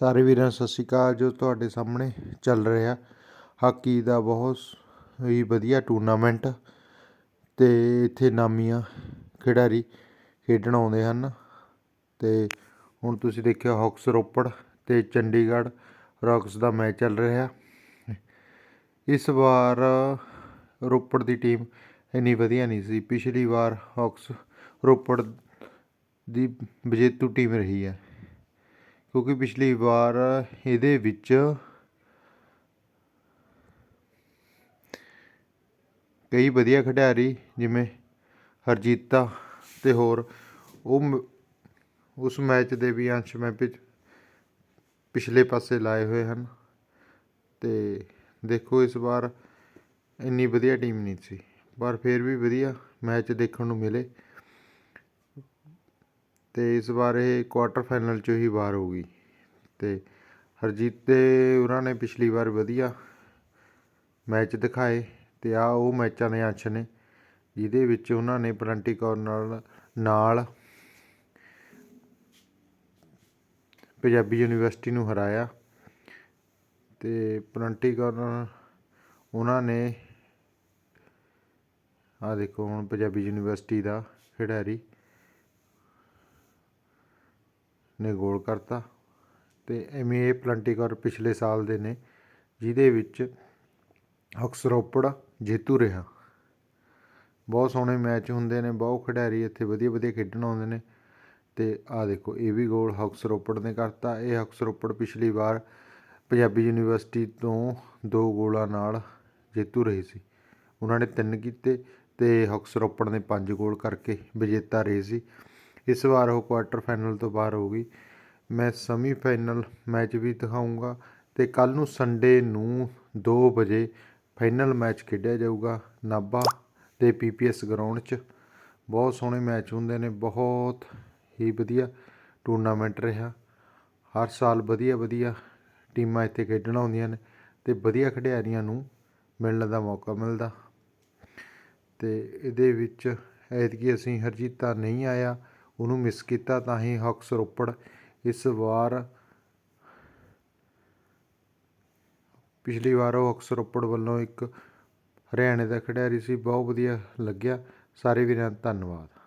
ਸਾਰੇ ਵੀਰਾਂ, ਸਤਿ ਸ਼੍ਰੀ ਅਕਾਲ। ਜੋ ਤੁਹਾਡੇ ਸਾਹਮਣੇ ਚੱਲ ਰਿਹਾ, ਹਾਕੀ ਦਾ ਬਹੁਤ ਹੀ ਵਧੀਆ ਟੂਰਨਾਮੈਂਟ ਤੇ ਇੱਥੇ ਨਾਮੀਆਂ ਖਿਡਾਰੀ ਖੇਡਣ ਆਉਂਦੇ ਹਨ। ਤੇ ਹੁਣ ਤੁਸੀਂ ਦੇਖਿਆ ਹਾਕਸ ਰੋਪੜ ਤੇ ਚੰਡੀਗੜ੍ਹ ਰੌਕਸ ਦਾ ਮੈਚ ਚੱਲ ਰਿਹਾ। ਇਸ ਵਾਰ ਰੋਪੜ ਦੀ ਟੀਮ ਇੰਨੀ ਵਧੀਆ ਨਹੀਂ ਸੀ। ਪਿਛਲੀ ਵਾਰ ਹਾਕਸ ਰੋਪੜ ਦੀ ਵਿਜੇਤੂ ਟੀਮ ਰਹੀ ਹੈ। ਕਿਉਂਕਿ ਪਿਛਲੀ ਵਾਰ ਇਹਦੇ ਵਿੱਚ ਕਈ ਵਧੀਆ ਖਿਡਾਰੀ, ਜਿਵੇਂ ਹਰਜੀਤਾ ਤੇ ਹੋਰ, ਉਹ ਉਸ ਮੈਚ ਦੇ ਵੀ ਅੰਸ਼ ਮੈਂ ਪਿਛਲੇ ਪਾਸੇ ਲਾਏ ਹੋਏ ਹਨ। ਤੇ ਦੇਖੋ ਇਸ ਵਾਰ ਇੰਨੀ ਵਧੀਆ ਟੀਮ ਨਹੀਂ ਸੀ, ਪਰ ਫਿਰ ਵੀ ਵਧੀਆ ਮੈਚ ਦੇਖਣ ਨੂੰ ਮਿਲੇ। ਤੇ ਇਸ ਵਾਰ ਇਹ ਕੁਆਟਰ ਫਾਈਨਲ 'ਚੋਂ ਹੀ ਵਾਰ ਹੋ ਗਈ ਤੇ ਹਰਜੀਤ ਦੇ ਉਹਨਾਂ ਨੇ ਪਿਛਲੀ ਵਾਰ ਵਧੀਆ ਮੈਚ ਦਿਖਾਏ ਤੇ ਆ ਉਹ ਮੈਚਾਂ ਦੇ ਅੰਸ਼ ਨੇ, ਜਿਹਦੇ ਵਿੱਚ ਉਹਨਾਂ ਨੇ ਪਲੰਟੀ ਕਾਰਨਰ ਨਾਲ ਪੰਜਾਬੀ ਯੂਨੀਵਰਸਿਟੀ ਨੂੰ ਹਰਾਇਆ ਤੇ ਪਲੰਟੀ ਕਾਰਨਰ ਉਹਨਾਂ ਨੇ ਆ ਦੇਖੋ ਹੁਣ ਪੰਜਾਬੀ ਯੂਨੀਵਰਸਿਟੀ ਦਾ ਖਿਡਾਰੀ ਨੇ ਗੋਲ ਕਰਤਾ ਅਤੇ ਐਮੀ ਏ ਪਲੰਟੀਕੌਰ ਪਿਛਲੇ ਸਾਲ ਦੇ ਨੇ, ਜਿਹਦੇ ਵਿੱਚ ਹਕਸ ਰੋਪੜ ਜੇਤੂ ਰਿਹਾ। ਬਹੁਤ ਸੋਹਣੇ ਮੈਚ ਹੁੰਦੇ ਨੇ, ਬਹੁਤ ਖਿਡਾਰੀ ਇੱਥੇ ਵਧੀਆ ਵਧੀਆ ਖੇਡਣ ਆਉਂਦੇ ਨੇ ਅਤੇ ਆਹ ਦੇਖੋ, ਇਹ ਵੀ ਗੋਲ ਹਕਸ ਰੋਪੜ ਨੇ ਕਰਤਾ। ਇਹ ਹਕਸ ਰੋਪੜ ਪਿਛਲੀ ਵਾਰ ਪੰਜਾਬੀ ਯੂਨੀਵਰਸਿਟੀ ਤੋਂ ਦੋ ਗੋਲਾਂ ਨਾਲ ਜੇਤੂ ਰਹੀ ਸੀ। ਉਹਨਾਂ ਨੇ ਤਿੰਨ ਕੀਤੇ ਅਤੇ ਹਕਸ ਰੋਪੜ ਨੇ ਪੰਜ ਗੋਲ ਕਰਕੇ ਵਿਜੇਤਾ ਰਹੀ ਸੀ। ਇਸ ਵਾਰ ਉਹ ਕੁਆਟਰ ਫਾਈਨਲ ਤੋਂ ਬਾਹਰ ਹੋ ਗਈ। ਮੈਂ ਸੈਮੀ ਫਾਈਨਲ ਮੈਚ ਵੀ ਦਿਖਾਊਂਗਾ ਤੇ ਕੱਲ ਨੂੰ ਸੰਡੇ ਨੂੰ 2 ਵਜੇ ਫਾਈਨਲ ਮੈਚ ਖੇਡਿਆ ਜਾਊਗਾ ਨਾਭਾ ਦੇ ਪੀਪੀਐਸ ਗਰਾਊਂਡ 'ਚ। ਬਹੁਤ ਸੋਹਣੇ ਮੈਚ ਹੁੰਦੇ ਨੇ, ਬਹੁਤ ਹੀ ਵਧੀਆ ਟੂਰਨਾਮੈਂਟ ਰਿਹਾ। ਹਰ ਸਾਲ ਵਧੀਆ ਵਧੀਆ ਟੀਮਾਂ ਇੱਥੇ ਖੇਡਣ ਆਉਂਦੀਆਂ ਨੇ ਤੇ ਵਧੀਆ ਖਿਡਾਰੀਆਂ ਨੂੰ ਮਿਲਣ ਦਾ ਮੌਕਾ ਮਿਲਦਾ। ਤੇ ਇਹਦੇ ਵਿੱਚ ਐਤਕੀ ਅਸੀਂ ਹਰਜੀਤਾ ਨਹੀਂ ਆਇਆ। ਉਹਨੂੰ ਮਿਸ ਕੀਤਾ ਤਾਂ ਹੀ ਹਕਸ ਰੋਪੜ ਇਸ ਵਾਰ ਪਿਛਲੀ ਵਾਰ ਉਹ ਹਕਸ ਰੋਪੜ ਵੱਲੋਂ ਇੱਕ ਹਰਿਆਣੇ ਦਾ ਖਿਡਾਰੀ ਸੀ, ਬਹੁਤ ਵਧੀਆ ਲੱਗਿਆ। ਸਾਰੇ ਵੀਰਾਂ ਦਾ ਧੰਨਵਾਦ।